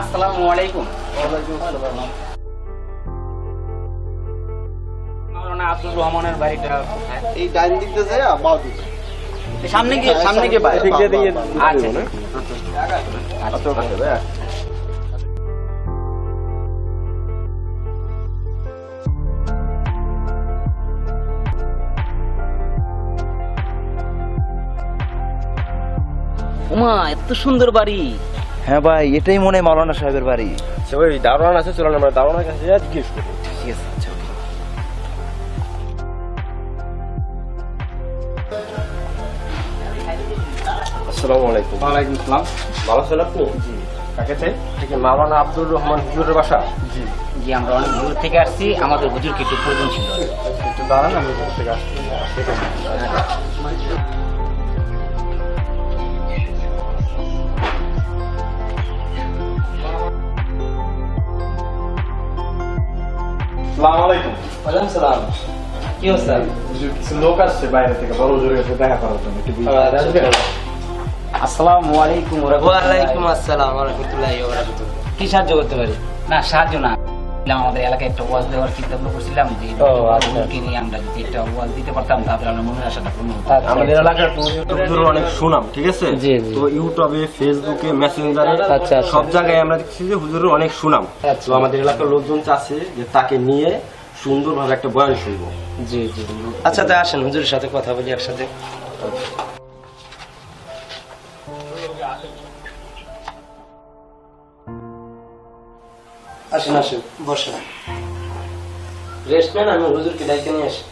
আসসালামু আলাইকুম। মাওলানা আব্দুর রহমানের বাড়িটা কোথায়? এই ডাইন দিক দিয়ে যায় বাও দিক। সামনে গিয়ে সামনে গিয়ে বাড়ি। এদিক দিয়ে দিয়ে আচ্ছা আচ্ছা আচ্ছা। উমা এত সুন্দর বাড়ি। হ্যাঁ ভাই এটাই মনে হয় মাওলানা সাহেবের বাড়ি। আচ্ছা ওই দারোয়ান আছে চলো না আমরা দারোয়ানের কাছে যা জিজ্ঞেস করি। ঠিক আছে আসসালামু আলাইকুম। ওয়ালাইকুম আসসালাম ভালো আছেন আপনি? জি। কাকে চাই? ঠিক মাওলানা আব্দুর রহমান হুজুরের বাসা। জি। জি আমরা অনেক দূর থেকে আসছি আমাদের হুজুরকে একটু প্রয়োজন ছিল। একটু দাঁড়ান আমি থেকে আসছি। আসসালামু আলাইকুম। ওয়ালাইকুম সালাম। কি অবস্থা? কিছু লোক আসছে বাইরে থেকে বড় জোরে দেখা করার জন্য একটু আসসালামু আলাইকুম ওয়া রাহমাতুল্লাহি। আসসালাম ওয়া রাহমাতুল্লাহি ওয়া বারাকাতুহু। কি সাহায্য করতে পারি? না সাহায্য না। আমাদের এলাকায় একটা ওয়াজ দেওয়ার চিন্তা ভাবনা করছিলাম যে ও, আচ্ছা। নিয়ে আমরা যদি একটা ওয়াজ দিতে পারতাম তাহলে আমরা মনের আশাটা পূর্ণ হতো। আমাদের এলাকার হুজুর অনেক সুনাম ঠিক আছে। তো ইউটিউবে ফেসবুকে মেসেঞ্জারে আচ্ছা, আচ্ছা। সব জায়গায় আমরা দেখছি যে হুজুরের অনেক সুনাম আচ্ছা। তো আমাদের এলাকার লোকজন চাচ্ছে যে তাকে নিয়ে সুন্দরভাবে একটা বয়ান শুনব জি জি আচ্ছা তা আসেন হুজুরের সাথে কথা বলি একসাথে আসেন আসেন বসেন। রেস্ট নেন আমি হুজুরকে ডাইতে নিয়ে আসি।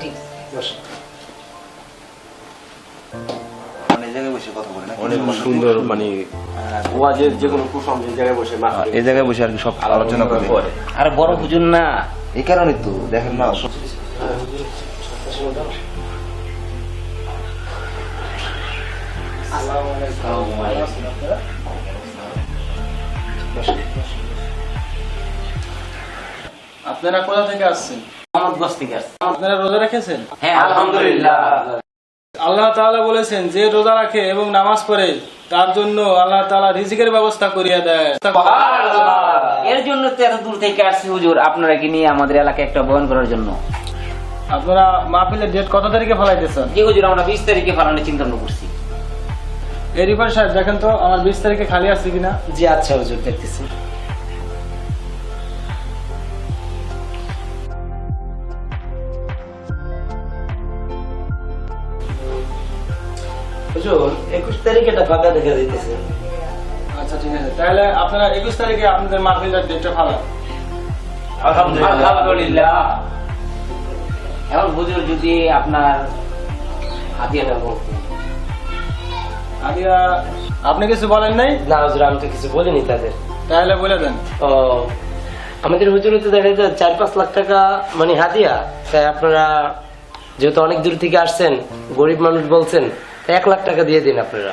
ঠিক। বসেন। এই জায়গায় বসে কথা বলে না অনেক সুন্দর ওয়াজের যে কোনো কুসম যে জায়গায় বসে মাথা এই জায়গায় বসে আর কি সব আলোচনা করে। আর বড় হুজুর না। এই কারণে তো দেখেন না। সব- আপনারা কোথা থেকে আসছেন? থেকে আপনারা রোজা রেখেছেন? হ্যাঁ আলহামদুলিল্লাহ আল্লাহ তাআলা বলেছেন যে রোজা রাখে এবং নামাজ পড়ে তার জন্য আল্লাহ তাআলা রিজিকের ব্যবস্থা করিয়া দেয় এর জন্য তো এত দূর থেকে আসছি হুজুর। আপনারা কি নিয়ে আমাদের এলাকায় একটা বয়ন করার জন্য? আপনারা মাহফিলের ডেট কত তারিখে ফলাইতেছেন? জি হুজুর আমরা বিশ তারিখে ফালানোর চিন্তা করছি। এই রিফার সাহেব দেখেন তো আমার বিশ তারিখে খালি আছে কিনা। জি আচ্ছা হুজুর দেখতেছি। হুজুর একুশ তারিখে ফাঁকা দেখা দিতেছে। আচ্ছা ঠিক আছে। তাহলে আপনারা একুশ তারিখে আপনাদের মাহফিলের ডেটটা ফালান। আলহামদুলিল্লাহ। এখন হুজুর যদি আপনার হাতিয়াটা আপনি কিছু বলেন নাই? না হুজুর আমি তো কিছু বলিনি তাদের। তাহলে বলে দেন। ও আমাদের হুজুরে তো দেখা যায় চার পাঁচ লাখ টাকা মানে হাদিয়া। তাই আপনারা যেহেতু অনেক দূর থেকে আসছেন গরিব মানুষ বলছেন তাই এক লাখ টাকা দিয়ে দিন আপনারা।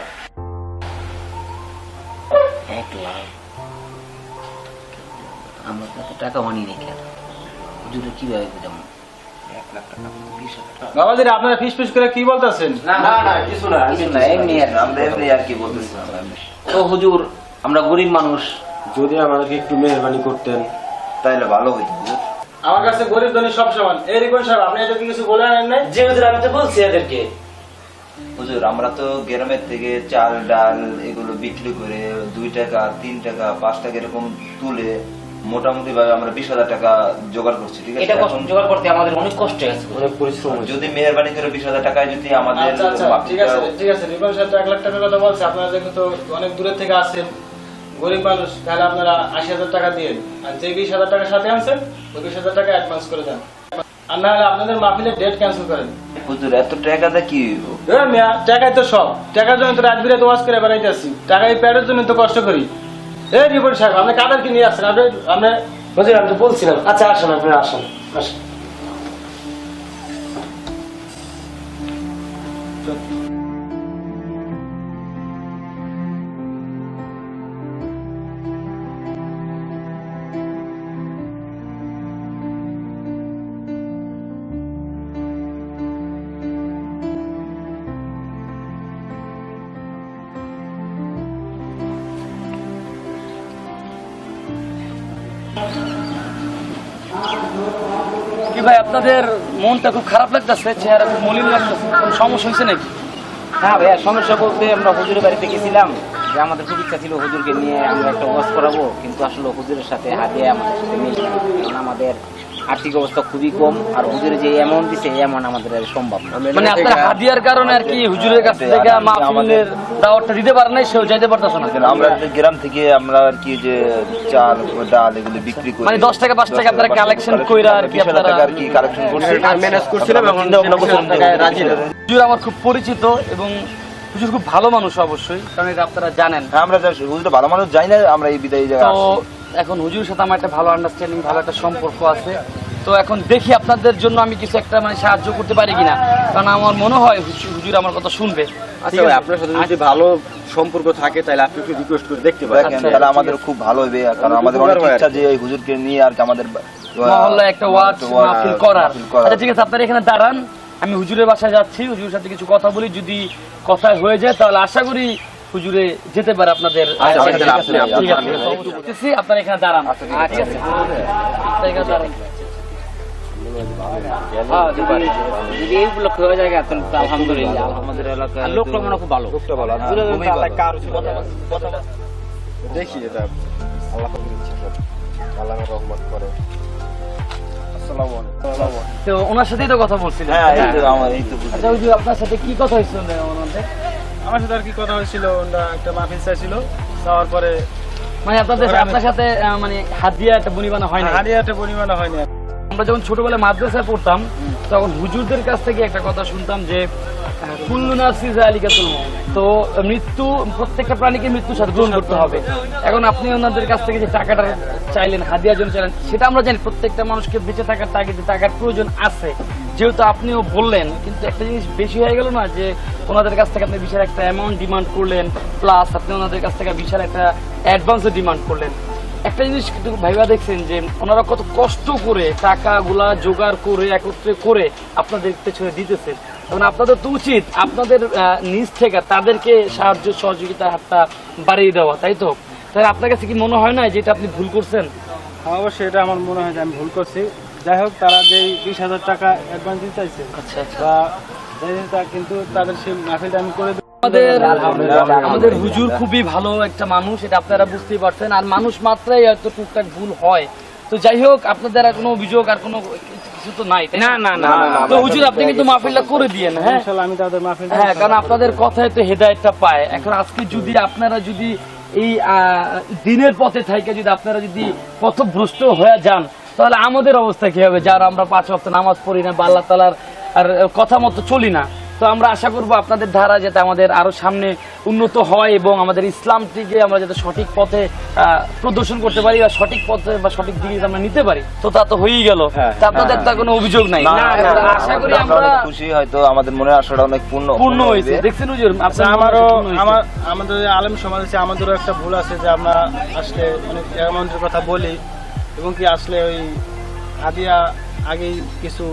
এক লাখ? আমরা তো টাকা মানি নি হুজুরে কীভাবে বুঝাবো? বাবাজিরা আপনারা ফিস ফিস করে কি বলতেছেন? না না কিছু না কিছু না এমনি আর আমরা এমনি আর কি বলতেছি। তো হুজুর আমরা গরিব মানুষ। যদি আমাদেরকে একটু মেহরবানি করতেন তাইলে ভালো হইতো আমার কাছে গরিব ধনী সব সমান। এই রিপন সাহেব আপনি এদেরকে কিছু বলে আনেন নাই? যে হুজুর আমি তো বলছি এদেরকে। হুজুর আমরা তো গ্রামের থেকে চাল ডাল এগুলো বিক্রি করে দুই টাকা তিন টাকা পাঁচ টাকা এরকম তুলে মোটামুটি ভাবে আমরা বিশ হাজার টাকা জোগাড় করছি ঠিক আছে? এটা কষ্ট এখন জোগাড় করতে আমাদের অনেক কষ্ট হয়েছে অনেক পরিশ্রম যদি মেহরবানি করে বিশ হাজার টাকায় যদি আমাদের আচ্ছা আচ্ছা ঠিক আছে ঠিক আছে রিপন সাহেব তো এক লাখ টাকার কথা বলছে আপনারা যেহেতু তো অনেক দূরের থেকে আসছেন গরিব মানুষ তাহলে আপনারা আশি হাজার টাকা দিয়ে আর যে বিশ হাজার টাকা সাথে আনছেন ওই বিশ হাজার টাকা অ্যাডভান্স করে দেন। আর না হলে আপনাদের মাহফিলের ডেট ক্যান্সেল করেন। হুজুর এত টাকাটা কি হইব? টাকাই তো সব। টাকার জন্য তো রাত বিরাতে ওয়াজ করে বেড়াইতে আসি টাকাই পেটের জন্য তো কষ্ট করি। এই রিপোর্ট সাহেব, আপনি কাদেরকে নিয়ে আসছেন? আপনি আপনি হুজুর আমি বলছিলাম। আচ্ছা আসেন, আপনি আসেন। আসুন। ভাই, আপনাদের মনটা খুব খারাপ লাগতেছে, চেহারা খুব মলিন লাগতেছে। কোনো সমস্যা হয়েছে নাকি? হ্যাঁ ভাইয়া, সমস্যা বলতে আমরা হুজুরের বাড়িতে গেছিলাম। যে আমাদের খুব ইচ্ছা ছিল হুজুরকে নিয়ে আমরা একটা ওয়াজ করাবো, কিন্তু আসলে হুজুরের সাথে হাতে আমাদের সাথে মিল আমাদের আর্থিক অবস্থা খুবই কম আর হুজুরে যে অ্যামাউন্ট দিছে এই অ্যামাউন্ট আমাদের আর সম্ভব না। মানে আপনার হাদিয়ার কারণে আর কি হুজুরের কাছ থেকে মাহফিলের দাওয়াতটা দিতে পারেন নাই সেও যাইতে পারতেছে না। আমরা গ্রাম থেকে আমরা আর কি যে চাল ডাল এগুলো বিক্রি করি। মানে 10 টাকা, 5 টাকা আপনারা কালেকশন কইরা আর কি আপনারা- আর কি কালেকশন করছি। ম্যানেজ করছিলাম এবং চিন্তা ভাবনা করছিলাম টাকায় রাজি না। হুজুর আমার খুব পরিচিত এবং হুজুর খুব ভালো মানুষ অবশ্যই। কারণ এটা আপনারা জানেন। হ্যাঁ, আমরা যা হুজুর ভালো মানুষ জানি না আমরা এই বিদায় জায়গায়। এখন হুজুরের সাথে আমার একটা ভালো আন্ডারস্ট্যান্ডিং ভালো একটা সম্পর্ক আছে। তো এখন দেখি আপনাদের জন্য আমি কিছু একটা মানে সাহায্য করতে পারি কিনা। কারণ আমার মনে হয় হুজুর- হুজুর আমার কথা শুনবে। আচ্ছা ভাই আপনার সাথে যদি ভালো সম্পর্ক থাকে তাহলে আপনি একটু রিকোয়েস্ট করে দেখতে পারেন। আচ্ছা, তাহলে আমাদের খুব ভালো হবে কারণ আমাদের অনেক ইচ্ছা যে এই হুজুরকে নিয়ে আর কি আমাদের মহল্লায় একটা ওয়াজ মাহফিল করার। আচ্ছা ঠিক আছে আপনারা এখানে দাঁড়ান। আমি হুজুরের বাসায় যাচ্ছি। হুজুরের সাথে কিছু কথা বলি। যদি কথা হয়ে যায় তাহলে আশা করি হুজুরে যেতে পারে আপনাদের আচ্ছা, আপনারা এখানে দাঁড়ান। ঠিক আছে। এখানে দাঁড়ান। হ্যাঁ, যদি যদি এই উপলক্ষে হয়ে যায় আলহামদুলিল্লাহ। আমাদের এলাকায় লোকটা মনে খুব ভালো। লোকটা ভালো। দেখি এটা। আল্লাহ কবুল ইচ্ছা করে। আল্লাহ রহমত করে। তো ওনার সাথেই তো কথা বলছিলেন। হ্যাঁ আমার এই তো বুঝতে আচ্ছা আপনার সাথে কি কথা হয়েছিল? ওনাদের আমার সাথে আর কি কথা হয়েছিল একটা মাহফিল চাইছিল চাওয়ার পরে মানে আপনাদের আপনার সাথে মানে মানে হাদিয়া একটা বনিবানা হয় না হারিয়াতে হয় হয়নি আমরা যখন ছোটবেলায় মাদ্রাসায় পড়তাম তখন হুজুরদের কাছ থেকে একটা কথা শুনতাম যে তো মৃত্যু, প্রত্যেকটা প্রাণীকে মৃত্যুর সাথে গ্রহণ করতে হবে। এখন আপনি ওনাদের কাছ থেকে যে টাকাটা চাইলেন হাদিয়ার জন্য চাইলেন, সেটা আমরা জানি, প্রত্যেকটা মানুষকে বেঁচে থাকার তাগিদে টাকার প্রয়োজন আছে। যেহেতু আপনিও বললেন, কিন্তু একটা জিনিস বেশি হয়ে গেল না, যে ওনাদের কাছ থেকে আপনি বিশাল একটা অ্যামাউন্ট ডিমান্ড করলেন প্লাস আপনি ওনাদের কাছ থেকে বিশাল একটা অ্যাডভান্সও ডিমান্ড করলেন। একটা জিনিস কিন্তু ভাইবা দেখছেন যে, ওনারা কত কষ্ট করে টাকাগুলা জোগাড় করে, একত্রে করে আপনাদের পেছনে দিতেছেন। এবং আপনাদের তো উচিত আপনাদের নিজ থেকে তাদেরকে সাহায্য সহযোগিতার হাতটা বাড়িয়ে দেওয়া তাই তো? তাই আপনার কাছে কি মনে হয় না যে এটা আপনি ভুল করছেন? হ্যাঁ, অবশ্যই এটা আমার মনে হয় যে আমি ভুল করছি। যাই হোক তারা যেই বিশ হাজার টাকা অ্যাডভান্স দিতে চাইছে আচ্ছা আচ্ছা। বা কিন্তু তাদের সেই মাহফিলটা আমি করে আমাদের আমাদের হুজুর খুবই ভালো একটা মানুষ এটা আপনারা বুঝতেই পারছেন। আর মানুষ মাত্রাই হয়তো টুকটাক ভুল হয়। তো যাই হোক আপনাদের আর কোনো অভিযোগ আর কোনো কিছু তো নাই না? না না না, তো হুজুর আপনি কিন্তু মাহফিলটা করে দিয়েন হ্যাঁ? ইনশাল্লাহ আমি তাদের মাহফিলটা হ্যাঁ কারণ আপনাদের কথায় তো হেদায়তটা পায়। এখন আজকে যদি আপনারা যদি এই আহ, দিনের পথে থাকে যদি আপনারা যদি পথভ্রষ্ট হয়ে যান তাহলে আমাদের অবস্থা কি হবে? যারা আমরা পাঁচ ওয়াক্ত নামাজ পড়ি না বা আল্লাহ তালার আর কথা মতো চলি না। তো আমরা আশা করব আপনাদের ধারা যাতে আমাদের আরও সামনে উন্নত হয় এবং আমাদের ইসলামটিকে আমরা যাতে সঠিক পথে প্রদর্শন করতে পারি বা সঠিক পথে বা সঠিক দিকে আমরা নিতে পারি। তো তা তো হয়েই গেল। আপনাদের তা কোনো অভিযোগ নাই? আশা করি আমরা খুশি হয়তো আমাদের মনে আশাটা অনেক পূর্ণ পূর্ণ হয়েছে। দেখছেন হুজুর আচ্ছা আমারও আমার আমাদের আলেম সমাজ আছে আমাদেরও একটা ভুল আছে যে আমরা আসলে অনেক অ্যামাউন্টের কথা বলি এবং কি আসলে ওই আদিয়া আগেই কিছু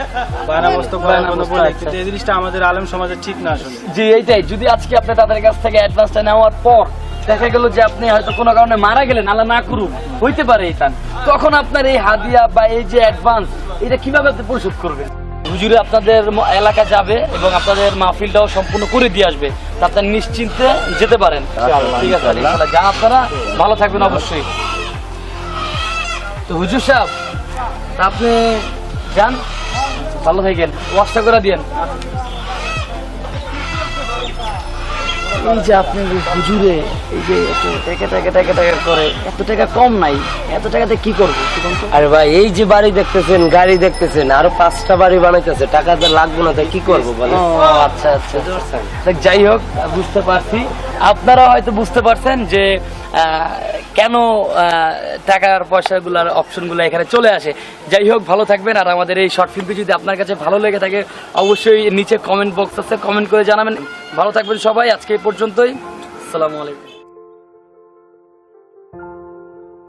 আচ্ছা। কিন্তু এই জিনিসটা আমাদের আলেম সমাজে ঠিক না আসলে। জি এইটাই। যদি আজকে আপনি তাদের কাছ থেকে অ্যাডভান্সটা নেওয়ার পর দেখা গেল যে আপনি হয়তো কোনো কারণে মারা গেলেন আল্লাহ না করুক হইতে পারে এটা। তখন আপনার এই হাদিয়া বা এই যে অ্যাডভান্স এটা কীভাবে আপনি পরিশোধ করবেন? হুজুরে আপনাদের এলাকা যাবে এবং আপনাদের মাহফিলটাও সম্পূর্ণ করে দিয়ে আসবে। আপনার নিশ্চিন্তে যেতে পারেন। ঠিক আছে। যান আপনারা ভালো থাকবেন অবশ্যই। তো হুজুর সাহেব আপনি যান। ভালো থাকেন। ওয়াশটা করে দিয়েন এই যে আপনি হুজুরে এই যে এত টাকা টাকা টাকা টাকা করে এত টাকা কম নাই এত টাকাতে কি করব আরে ভাই এই যে বাড়ি দেখতেছেন গাড়ি দেখতেছেন আরও পাঁচটা বাড়ি বানাইতেছে টাকা তো লাগবে না তাই কি করব বলে আচ্ছা আচ্ছা। যাই হোক বুঝতে পারছি। আপনারা হয়তো বুঝতে পারছেন যে কেন টাকার পয়সাগুলোর অপশনগুলো এখানে চলে আসে। যাই হোক, ভালো থাকবেন। আর আমাদের এই শর্ট ফিল্মটি যদি আপনার কাছে ভালো লেগে থাকে, অবশ্যই নিচে কমেন্ট বক্স আছে কমেন্ট করে জানাবেন। ভালো থাকবেন সবাই। আজকে এই পর্যন্তই। আসসালামু আলাইকুম।